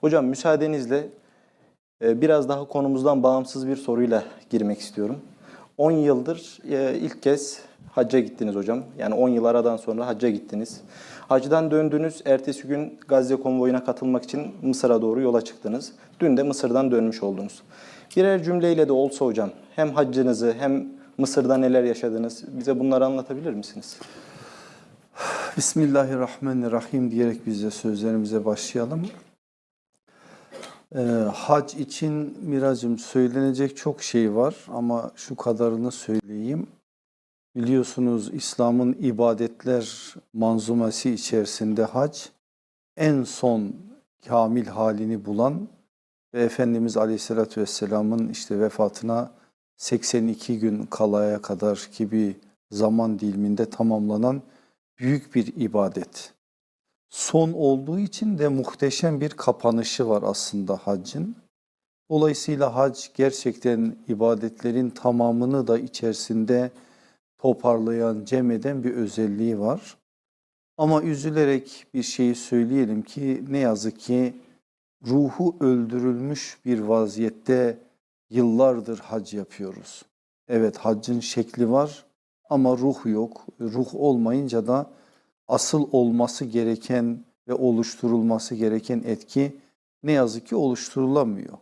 Hocam müsaadenizle e, biraz daha konumuzdan bağımsız bir soruyla girmek istiyorum. 10 yıldır e, ilk kez hacca gittiniz hocam. Yani 10 yıl aradan sonra hacca gittiniz. Hacdan döndünüz. Ertesi gün Gazze konvoyuna katılmak için Mısır'a doğru yola çıktınız. Dün de Mısır'dan dönmüş oldunuz. Birer cümleyle de olsa hocam hem haccınızı hem Mısır'da neler yaşadınız bize bunları anlatabilir misiniz? Bismillahirrahmanirrahim diyerek biz de sözlerimize başlayalım. Ee, hac için Miracım söylenecek çok şey var ama şu kadarını söyleyeyim. Biliyorsunuz İslam'ın ibadetler manzumesi içerisinde hac en son kamil halini bulan ve Efendimiz Aleyhisselatü Vesselam'ın işte vefatına 82 gün kalaya kadar gibi zaman diliminde tamamlanan büyük bir ibadet. Son olduğu için de muhteşem bir kapanışı var aslında haccın. Dolayısıyla hac gerçekten ibadetlerin tamamını da içerisinde toparlayan, cem eden bir özelliği var. Ama üzülerek bir şeyi söyleyelim ki ne yazık ki ruhu öldürülmüş bir vaziyette yıllardır hac yapıyoruz. Evet haccın şekli var ama ruh yok. Ruh olmayınca da asıl olması gereken ve oluşturulması gereken etki ne yazık ki oluşturulamıyor.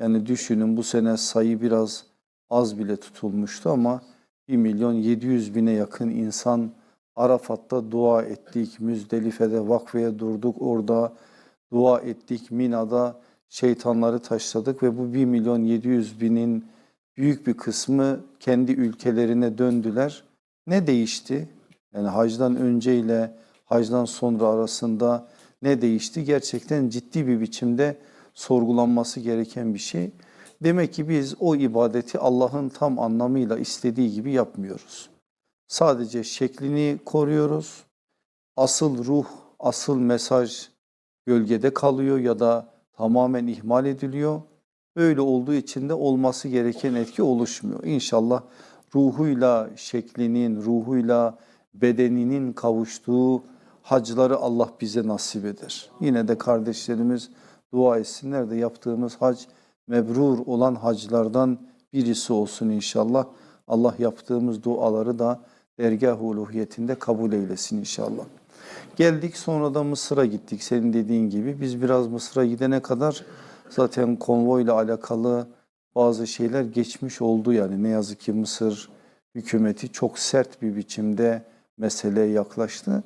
Yani düşünün bu sene sayı biraz az bile tutulmuştu ama 1 milyon 700 bine yakın insan Arafat'ta dua ettik, Müzdelife'de vakfeye durduk, orada dua ettik, Mina'da şeytanları taşladık ve bu 1 milyon 700 binin büyük bir kısmı kendi ülkelerine döndüler. Ne değişti? Yani hacdan önce ile hacdan sonra arasında ne değişti? Gerçekten ciddi bir biçimde sorgulanması gereken bir şey. Demek ki biz o ibadeti Allah'ın tam anlamıyla istediği gibi yapmıyoruz. Sadece şeklini koruyoruz. Asıl ruh, asıl mesaj gölgede kalıyor ya da tamamen ihmal ediliyor. Böyle olduğu için de olması gereken etki oluşmuyor. İnşallah ruhuyla şeklinin, ruhuyla bedeninin kavuştuğu hacları Allah bize nasip eder. Yine de kardeşlerimiz dua etsinler de yaptığımız hac mebrur olan haclardan birisi olsun inşallah. Allah yaptığımız duaları da dergah uluhiyetinde kabul eylesin inşallah. Geldik sonra da Mısır'a gittik senin dediğin gibi. Biz biraz Mısır'a gidene kadar zaten konvoyla alakalı bazı şeyler geçmiş oldu yani. Ne yazık ki Mısır hükümeti çok sert bir biçimde meseleye yaklaştı.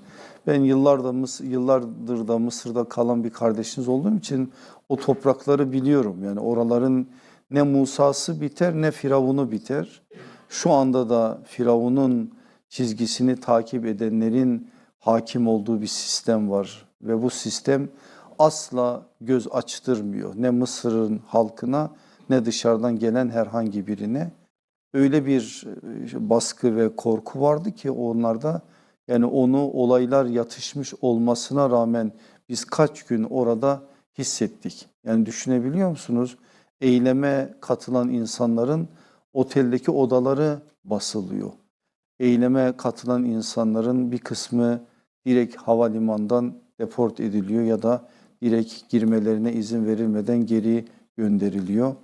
Ben yıllarda Mısır, yıllardır da Mısır'da kalan bir kardeşiniz olduğum için o toprakları biliyorum. Yani oraların ne Musa'sı biter ne Firavun'u biter. Şu anda da Firavun'un çizgisini takip edenlerin hakim olduğu bir sistem var ve bu sistem asla göz açtırmıyor ne Mısır'ın halkına ne dışarıdan gelen herhangi birine. Öyle bir e, baskı ve korku vardı ki onlarda yani onu olaylar yatışmış olmasına rağmen biz kaç gün orada hissettik. Yani düşünebiliyor musunuz? Eyleme katılan insanların oteldeki odaları basılıyor. Eyleme katılan insanların bir kısmı direkt havalimandan deport ediliyor ya da direkt girmelerine izin verilmeden geri gönderiliyor.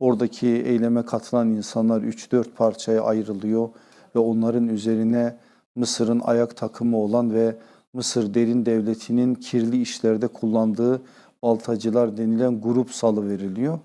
Oradaki eyleme katılan insanlar 3-4 parçaya ayrılıyor ve onların üzerine Mısır'ın ayak takımı olan ve Mısır derin devletinin kirli işlerde kullandığı baltacılar denilen grup salı veriliyor.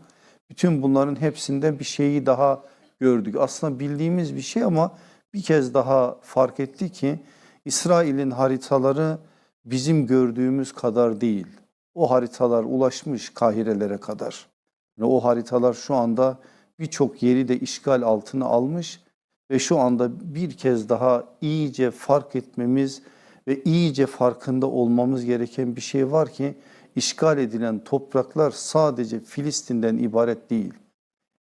Bütün bunların hepsinde bir şeyi daha gördük. Aslında bildiğimiz bir şey ama bir kez daha fark etti ki İsrail'in haritaları bizim gördüğümüz kadar değil. O haritalar ulaşmış Kahirelere kadar. Ve o haritalar şu anda birçok yeri de işgal altına almış ve şu anda bir kez daha iyice fark etmemiz ve iyice farkında olmamız gereken bir şey var ki işgal edilen topraklar sadece Filistin'den ibaret değil.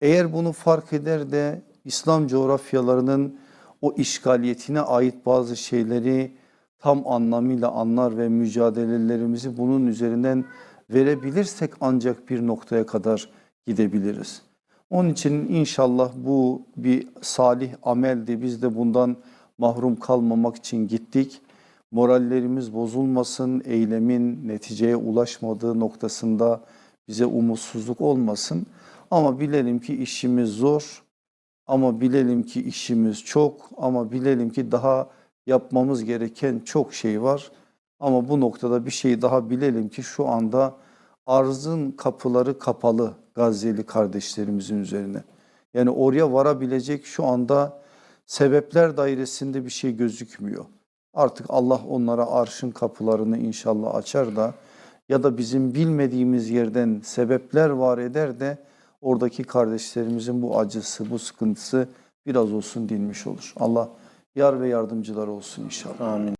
Eğer bunu fark eder de İslam coğrafyalarının o işgaliyetine ait bazı şeyleri tam anlamıyla anlar ve mücadelelerimizi bunun üzerinden verebilirsek ancak bir noktaya kadar gidebiliriz. Onun için inşallah bu bir salih ameldi. Biz de bundan mahrum kalmamak için gittik. morallerimiz bozulmasın, eylemin neticeye ulaşmadığı noktasında bize umutsuzluk olmasın. Ama bilelim ki işimiz zor, ama bilelim ki işimiz çok, ama bilelim ki daha yapmamız gereken çok şey var. Ama bu noktada bir şey daha bilelim ki şu anda arzın kapıları kapalı Gazze'li kardeşlerimizin üzerine. Yani oraya varabilecek şu anda sebepler dairesinde bir şey gözükmüyor. Artık Allah onlara arşın kapılarını inşallah açar da ya da bizim bilmediğimiz yerden sebepler var eder de oradaki kardeşlerimizin bu acısı, bu sıkıntısı biraz olsun dinmiş olur. Allah yar ve yardımcılar olsun inşallah. Amin.